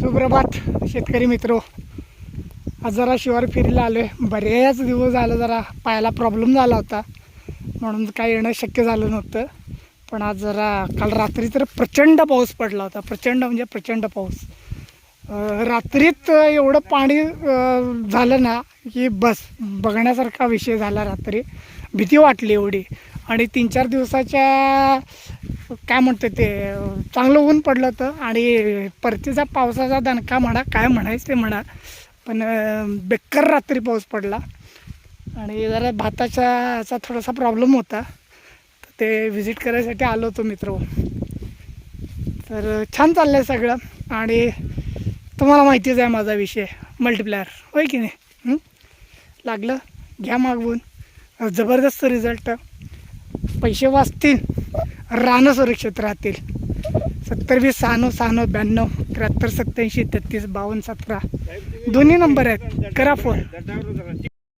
सुप्रभात शेतकरी मित्र. आज जरा शिवार फिरीला आलो आहे बरेच दिवस झालं जरा पायाला प्रॉब्लेम झाला होता. म्हणून काय येणं शक्य झालं नव्हतं. पण आज जरा काल रात्री तर प्रचंड पाऊस पडला होता. प्रचंड म्हणजे प्रचंड पाऊस. रात्रीत एवढं पाणी झालं ना की बस बघण्यासारखा विषय झाला रात्री. भीती वाटली एवढी. आणि तीन चार दिवसाच्या काय म्हणते ते चांगलं ऊन पडलं होतं आणि परतीचा पावसाचा दणका म्हणा काय म्हणायचं ते म्हणा पण बेकार रात्री पाऊस पडला आणि जरा भाताच्याचा थोडासा प्रॉब्लेम होता. तर ते व्हिजिट करायसाठी आलो होतो मित्र. तर छान चाललं आहे सगळं आणि तुम्हाला माहितीच आहे माझा विषय मल्टीप्लायर होय की नाही? लागलं? घ्या मागवून. जबरदस्त रिझल्ट पैसे वाचतील. रानं सुरक्षित राहतील. सत्तर वीस शहाण्णव शहाण्णव ब्याण्णव त्र्याहत्तर सत्याऐंशी तेहतीस बावन्न सतरा. दोन्ही नंबर आहेत. करा फोन.